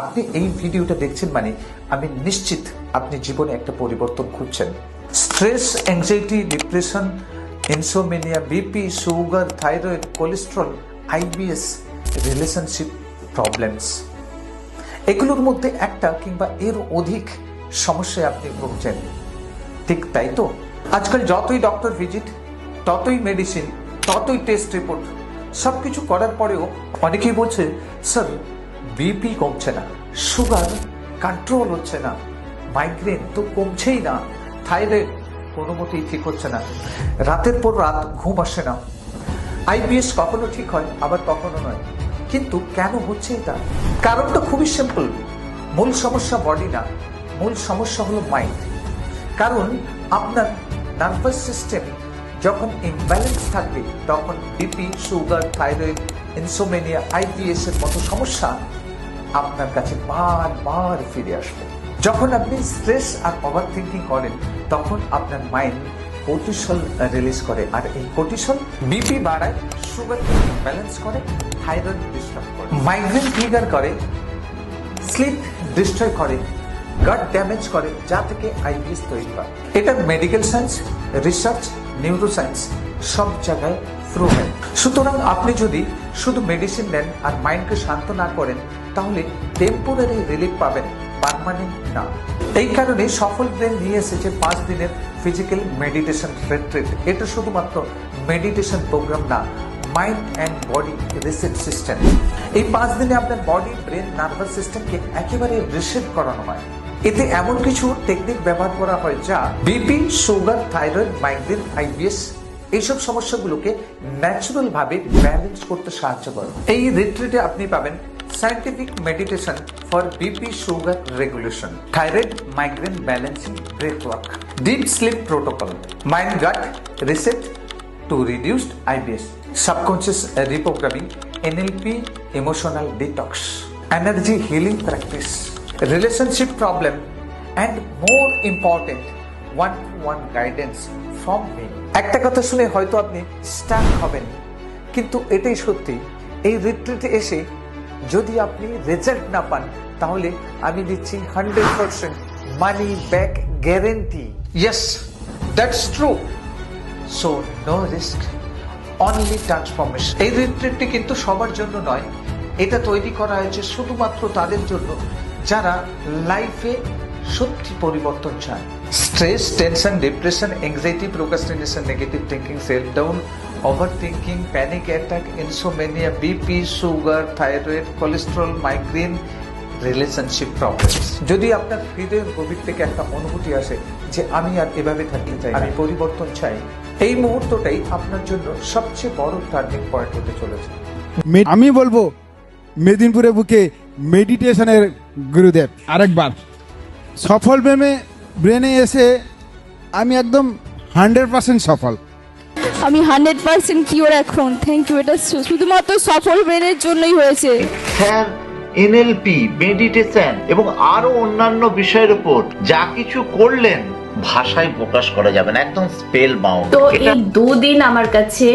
আপনি এই ভিডিওটা দেখছেন মানে আমি নিশ্চিত আপনি জীবনে একটা পরিবর্তন খুঁজছেন। Stress anxiety depression insomnia BP sugar thyroid cholesterol IBS relationship problems এগুলোর মধ্যে একটা কিংবা এর অধিক সমস্যায় আপনি ভুগছেন। ঠিক তাই তো? আজকাল যতই ডক্টর ভিজিট ততই মেডিসিন ততই টেস্ট রিপোর্ট সব কিছু করার পরেও অনেকেই বলছে, স্যার বিপি কমছে না, সুগার কন্ট্রোল হচ্ছে না মাইগ্রেন তো কমছেই না থাইরয়েড কোনো মতেই ঠিক হচ্ছে না, রাতের পর রাত ঘুম আসে না। আইবিএস কখনো ঠিক হয়, আবার কখনো নয়, কিন্তু কেন হচ্ছে এটা? কারণটা খুবই সিম্পল মূল সমস্যা বডি না, মূল সমস্যা হলো মাইন্ড কারণ আপনার নার্ভাস সিস্টেম যখন ইমব্যালেন্স থাকবে, তখন BP sugar thyroid insomnia IBS এর মতো সমস্যা আপনার কাছে বারবার ফিরে আসবে। যখন আপনি স্ট্রেস আর ওভার থিঙ্কিং করেন, তখন আপনার মাইন্ড কোর্টিসল রিলিজ করে আর এই কোর্টিসল বিপি বাড়ায় সুগার ব্যালেন্স করে থাইরয়েড ডিস্টার্ব করে মাইগ্রেন ট্রিগার করে স্লিপ ডিস্ট্রয় করে গাট ড্যামেজ করে, যা থেকে আইবিএস তৈরি হয়। এটা মেডিকেল সায়েন্স রিসার্চ নিউরোসায়েন্স সব জায়গায় প্রুভেন সুতরাং আপনি যদি শুধু মেডিসিন নেন আর মাইন্ডকে শান্ত না করেন তাহলে টেম্পোরারি রিলিফ পাবেন পারমানেন্ট না। এই কারণে সফল ব্রেন নিয়ে এসেছে পাঁচ দিনের ফিজিক্যাল মেডিটেশন রেট্রিট এটা শুধুমাত্র মেডিটেশন প্রোগ্রাম না mind and body reset system এই পাঁচ দিনে আপনার বডি ব্রেন নার্ভাস সিস্টেমকে একেবারে রিসেট করানো হয়। এতে এমন কিছু টেকনিক ব্যবহার করা হয় যা BP sugar thyroid migraine IBS এইসব সমস্যাগুলোকে ন্যাচারাল ভাবে ব্যালেন্স করতে সাহায্য করে। এই রিট্রিটে আপনি পাবেন scientific meditation for BP sugar regulation thyroid migraine balancing breath work deep sleep protocol mind gut reset to reduced IBS, subconscious reprogramming, NLP, emotional detox, energy healing practice, relationship problem, and more important, one-to-one guidance from me. একটা কথা শুনে হয়তো আপনি Starc হবেন কিন্তু এটাই সত্যি এই রিট্রিটে এসে যদি আপনি রেজাল্ট না পান, তাহলে আমি দিচ্ছি hundred percent money back guarantee yes that's true so no risk only transformation এই রিট্রিটটি কিন্তু সবার জন্য নয়। এটা তৈরি করা হয়েছে শুধুমাত্র তাদের জন্য, যারা লাইফে সত্যি পরিবর্তন চায়। Stress tension depression anxiety procrastination negative thinking self down overthinking panic attack insomnia BP sugar thyroid cholesterol migraine relationship problems যদি আপনার হৃদয়ের গভীর থেকে একটা অনুভূতি আসে যে আমি আর এভাবে থাকতে চাই আমি পরিবর্তন চাই। এই মুহূর্তটাই আপনার জন্য সবচেয়ে বড় টার্নিং পয়েন্ট হতে চলেছে। আমি বলব মেদিনীপুরে বুকে মেডিটেশনের গুরুদেব আরেকবার। সফল ব্রেনে ব্রেনে এসে আমি একদম হান্ড্রেড পার্সেন্ট সফল। আমি হান্ড্রেড পার্সেন্ট কিওর এখন। থ্যাংক ইউ এটা শুধুমাত্র সফল ব্রেনের জন্যই হয়েছে। স্যার এনএলপি মেডিটেশন এবং আরও অন্যান্য বিষয়ের উপর যা কিছু করলেন ভাষায় প্রকাশ করা যাবে না একদম স্পেল বাউন্ড তো এই দুদিন আমার কাছে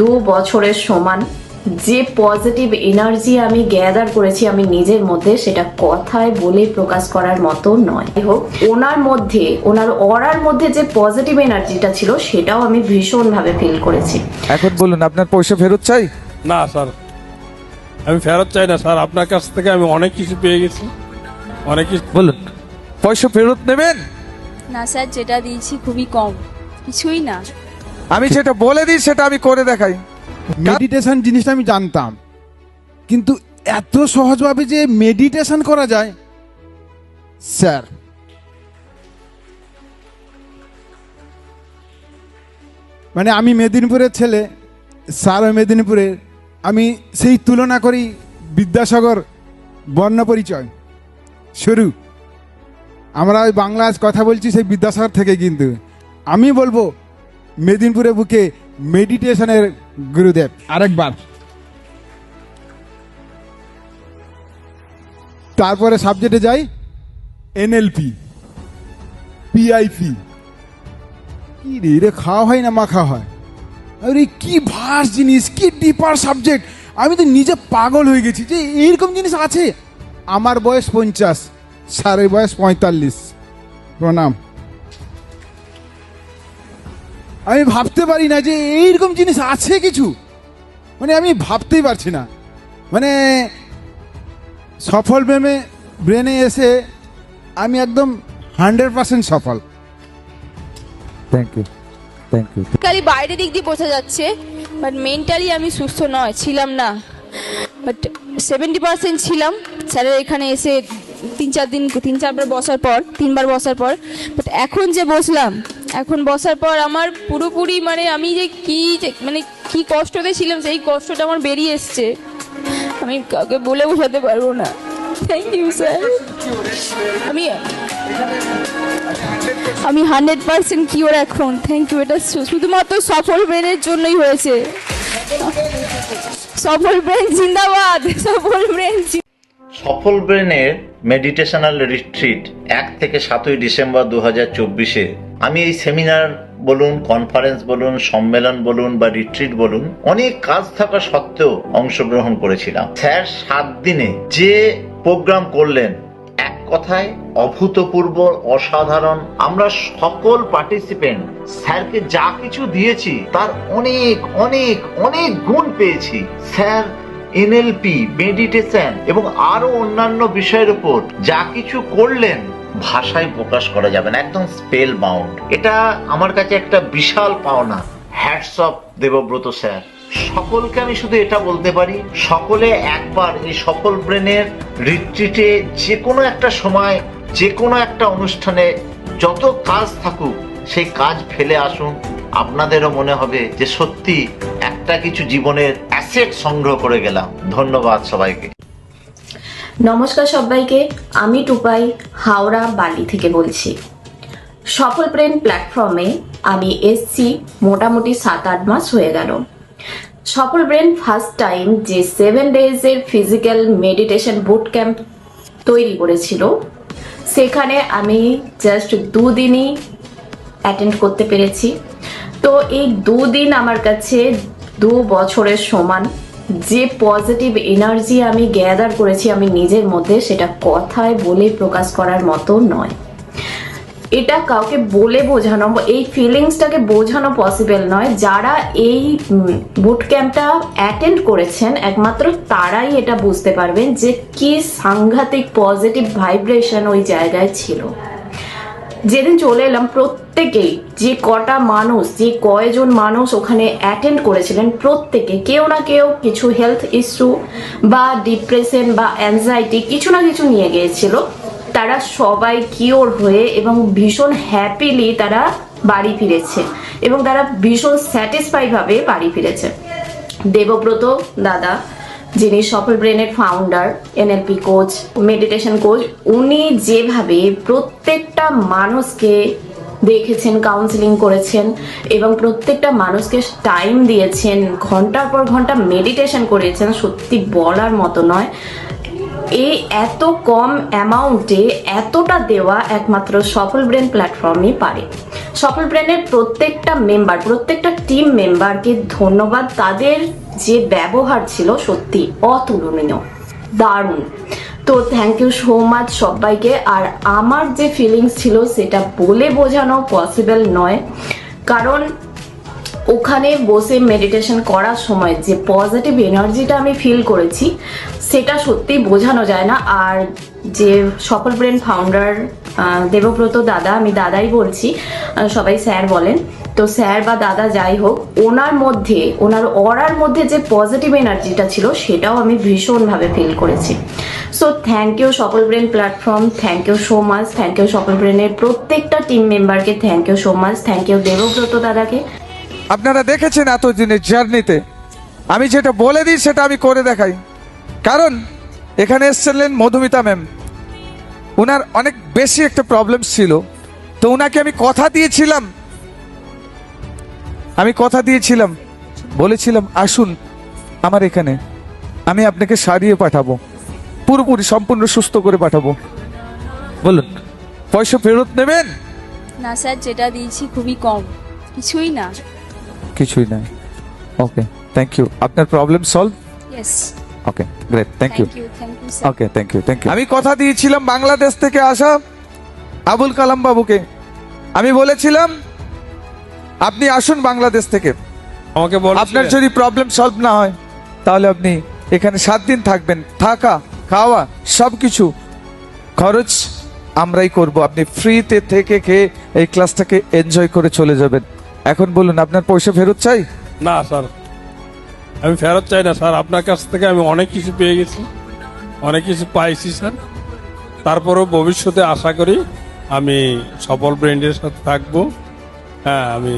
দু বছরের সমান। যে পজিটিভ এনার্জি আমি গ্যাদার করেছি আমি নিজের মধ্যে সেটা কথায় বলে প্রকাশ করার মতো নয়। হোক ওনার মধ্যে ওনার অরার মধ্যে যে পজিটিভ এনার্জিটা ছিল সেটাও আমি ভীষণভাবে ফিল করেছি। এখন বলুন আপনার পয়সা ফেরত চাই? না স্যার। আমি ফেরত চাই না স্যার। আপনার কাছ থেকে আমি অনেক কিছু পেয়ে গেছি। অনেক কিছু বলুন পয়সা ফেরত নেবেন? না স্যার যেটা দিয়েছি খুবই কম। কিছুই না। আমি যেটা বলে দিই সেটা আমি করে দেখাই। মেডিটেশন জিনিসটা আমি জানতাম। কিন্তু এত সহজভাবে যে মেডিটেশন করা যায়, স্যার। মানে আমি মেদিনীপুরের ছেলে, স্যার মেদিনীপুরের, আমি সেই তুলনা করি বিদ্যাসাগর বর্ণ পরিচয় শুরু। আমরা ওই বাংলা আজ কথা বলছি সেই বিদ্যাসাগর থেকে কিন্তু। আমি বলব, মেদিনীপুরের বুকে মেডিটেশনের গুরুদেব। আরেকবার। তারপরে সাবজেক্টে যাই এনএলপি পিআইপি। কি রে রে খাওয়া হয় না মাখা হয়? আরে কি ভাস জিনিস কি ডিপার সাবজেক্ট আমি তো নিজে পাগল হয়ে গেছি যে এইরকম জিনিস আছে। আমার বয়স পঞ্চাশ স্যারের বয়স পঁয়তাল্লিশ। প্রণাম। আমি ভাবতে পারি না যে এইরকম জিনিস আছে কিছু। মানে আমি ভাবতেই পারছি না। মানে সফল ব্রেমে ব্রেনে এসে আমি একদম হান্ড্রেড পার্সেন্ট সফল। থ্যাংক ইউ থ্যাংক ইউ খালি বাইরের দিক দিয়ে বোঝা যাচ্ছে বাট মেন্টালি আমি সুস্থ নয় ছিলাম না। বাট সেভেন্টি পার্সেন্ট ছিলাম। স্যারের এখানে এসে তিন চার দিন তিন চারবার বসার পর তিনবার বসার পর বাট এখন যে বসলাম এখন বসার পর আমার পুরোপুরি মানে আমি যে কি মানে কি কষ্টতে ছিলাম, সেই কষ্টটা আমার বেরিয়ে এসছে। আমি কাউকে বলে বোঝাতে পারব না। থ্যাংক ইউ স্যার আমি আমি হান্ড্রেড পার্সেন্ট কিওর এখন। থ্যাংক ইউ এটা শুধুমাত্র সফল ব্রেনের জন্যই হয়েছে। সফল ব্রেন জিন্দাবাদ। সফল ব্রেন সফল ব্রেনের মেডিটেশনাল রিট্রিট এক থেকে সাতই ডিসেম্বর দু হাজার চব্বিশে আমি এই সেমিনার বলুন কনফারেন্স বলুন, সম্মেলন বলুন বা রিট্রিট বলুন, অনেক কাজ থাকা সত্ত্বেও অংশগ্রহণ করেছিলাম। স্যার, সাত দিনে যে প্রোগ্রাম করলেন, এক কথায় অভূতপূর্ব, অসাধারণ। আমরা সকল পার্টিসিপেন্ট স্যারকে যা কিছু দিয়েছি, তার অনেক অনেক অনেক গুণ পেয়েছি। স্যার, এনএলপি, মেডিটেশন এবং আরও অন্যান্য বিষয়ের উপর যা কিছু করলেন ভাষায় প্রকাশ করা যাবে না, একদম স্পেল বাউন্ড এটা আমার কাছে একটা বিশাল পাওনা। Hats off Debabrata sir. সকলকে আমি শুধু এটা বলতে পারি, সকলে একবার এই সকল ব্রেনের রিট্রিটে যে কোনো একটা সময় যে কোনো একটা অনুষ্ঠানে যত কাজ থাকুক, সেই কাজ ফেলে আসুন। আপনাদেরও মনে হবে যে সত্যি একটা কিছু জীবনের অ্যাসেট সংগ্রহ করে গেলাম। ধন্যবাদ সবাইকে। নমস্কার সবাইকে, আমি টুপাই, হাওড়া, বালি থেকে বলছি। সফল ব্রেন প্ল্যাটফর্মে আমি এসছি, মোটামুটি সাত আট মাস হয়ে গেল। সফল ব্রেন ফার্স্ট টাইম যে সেভেন ডেজের ফিজিক্যাল মেডিটেশন বুট ক্যাম্প তৈরি করেছিল, সেখানে আমি জাস্ট দুদিনই অ্যাটেন্ড করতে পেরেছি। তো এই দুদিন আমার কাছে দু বছরের সমান যে পজিটিভ এনার্জি আমি গ্যাদার করেছি আমি নিজের মধ্যে, সেটা কথায় বলে প্রকাশ করার মতো নয়। এটা কাউকে বলে বোঝানো, এই ফিলিংসটাকে বোঝানো পসিবল নয়। যারা এই বুট ক্যাম্পটা অ্যাটেন্ড করেছেন, একমাত্র তারাই এটা বুঝতে পারবেন যে কি সাংঘাতিক পজিটিভ ভাইব্রেশন ওই জায়গায় ছিল। যেদিন চলে এলাম, প্রত্যেকেই, যে কটা মানুষ, যে কয়জন মানুষ ওখানে অ্যাটেন্ড করেছিলেন, প্রত্যেকে, কেউ না কেউ কিছু হেলথ ইস্যু বা ডিপ্রেশন বা অ্যাংজাইটি কিছু না কিছু নিয়ে গিয়েছিল। তারা সবাই কিওর হয়ে এবং ভীষণ হ্যাপিলি তারা বাড়ি ফিরেছে এবং তারা ভীষণ স্যাটিসফাই ভাবে বাড়ি ফিরেছে। দেবব্রত দাদা যিনি সফল ব্রেনের founder NLP coach meditation coach উনি যেভাবে প্রত্যেকটা মানুষকে দেখেছেন কাউন্সিলিং করেছেন এবং প্রত্যেকটা মানুষকে টাইম দিয়েছেন, ঘণ্টার পর ঘণ্টা মেডিটেশন করেছেন সত্যি বলার মতো নয়। এই এত কম অ্যামাউন্টে এতটা দেওয়া একমাত্র সফল ব্রেন প্ল্যাটফর্মই পারে। সফল ব্রেনের প্রত্যেকটা মেম্বার, প্রত্যেকটা টিম মেম্বারকে ধন্যবাদ। তাদের যে ব্যবহার ছিল সত্যি অতুলনীয়। দারুণ। তো থ্যাংক ইউ সো মাচ সবাইকে। আর আমার যে ফিলিংস ছিল সেটা বলে বোঝানো পসিবল নয়। কারণ ওখানে বসে মেডিটেশন করার সময় যে পজিটিভ এনার্জিটা আমি ফিল করেছি, সেটা সত্যি বোঝানো যায় না। আর যে সফল ব্রেন ফাউন্ডার দেবব্রত দাদা, আমি দাদাই বলছি সবাই স্যার বলেন, তো স্যার বা দাদা যাই হোক, ওনার মধ্যে, ওনার অরার মধ্যে যে পজিটিভ এনার্জিটা ছিল, সেটাও আমি ভীষণভাবে ফিল করেছি। So thank you Safal brain platform thank you so much thank you Safal ব্রেনের প্রত্যেকটা টিম মেম্বারকে thank you so much thank you Debabrata দাদাকে। আপনারা দেখেছেন এতদিনের জার্নিতে। আমি যেটা বলে দিই, সেটা আমি করে দেখাই। কারণ, এখানে এসেছিলেন মধুমিতা ম্যাম। ওনার অনেক বেশি একটা প্রবলেম ছিল। তো ওনাকে আমি কথা দিয়েছিলাম। আমি কথা দিয়েছিলাম। বলেছিলাম, আসুন আমার এখানে। আমি আপনাকে সারিয়ে পাঠাবো। পুরোপুরি সম্পূর্ণ সুস্থ করে পাঠাবো। বলুন, পয়সা ফেরত নেবেন? না স্যার, যেটা দিয়েছি খুবই কম। কিছুই না। কিছুই নাই। ওকে থ্যাংক ইউ আপনার problem solve yes okay great thank you thank you okay thank you thank you আমি কথা দিয়েছিলাম বাংলাদেশ থেকে আসা আবুল কালাম বাবুকে। আমি বলেছিলাম আপনি আসুন বাংলাদেশ থেকে। আমাকে বল আপনার যদি প্রবলেম সলভ না হয় তাহলে আপনি এখানে সাত দিন থাকবেন। থাকা খাওয়া সব কিছু খরচ আমরাই করব। আপনি ফ্রিতে থেকে খেয়ে এই ক্লাসটাকে এনজয় করে চলে যাবেন। এখন বলুন আপনার পয়সা ফেরত চাই? না স্যার। আমি ফেরত চাই না স্যার। আপনার কাছ থেকে আমি অনেক কিছু পেয়ে গেছি। অনেক কিছু পাইছি স্যার। তারপরেও ভবিষ্যতে আশা করি আমি সফল ব্র্যান্ডের সাথে থাকব। হ্যাঁ আমি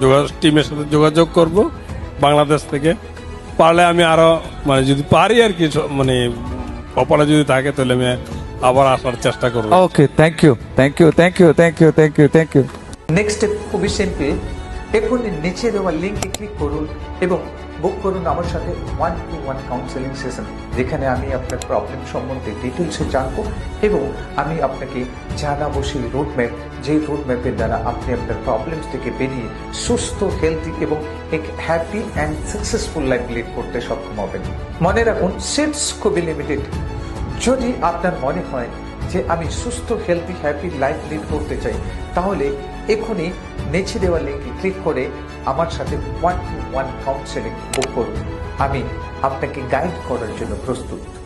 যোগাযোগ টিমের সাথে যোগাযোগ করব বাংলাদেশ থেকে। পারলে আমি আরও মানে যদি পারি আর কি মানে কপালে যদি থাকে তাহলে আমি আবার আসার চেষ্টা করব। Okay thank you thank you thank you thank you thank you thank you next step খুবই সিম্পল এখনই নিচে দেওয়া লিঙ্কে ক্লিক করুন এবং বুক করুন আমার সাথে one to one counselling session যেখানে আমি আপনার প্রবলেম সম্বন্ধে ডিটেলসে জানব এবং আমি আপনাকে জানাব সেই রোড ম্যাপ যেই রোড ম্যাপের দ্বারা আপনি আপনার প্রবলেমস থেকে বেরিয়ে সুস্থ হেলদি এবং এক happy and successful life lead করতে সক্ষম হবেন। মনে রাখুন সিটস খুবই লিমিটেড যদি আপনার মনে হয় যে আমি সুস্থ হেলদি হ্যাপি লাইফ লিড করতে চাই, তাহলে এখনই নেচে দেওয়া লিঙ্কে ক্লিক করে আমার সাথে one to one counselling book করুন। আমি আপনাকে গাইড করার জন্য প্রস্তুত।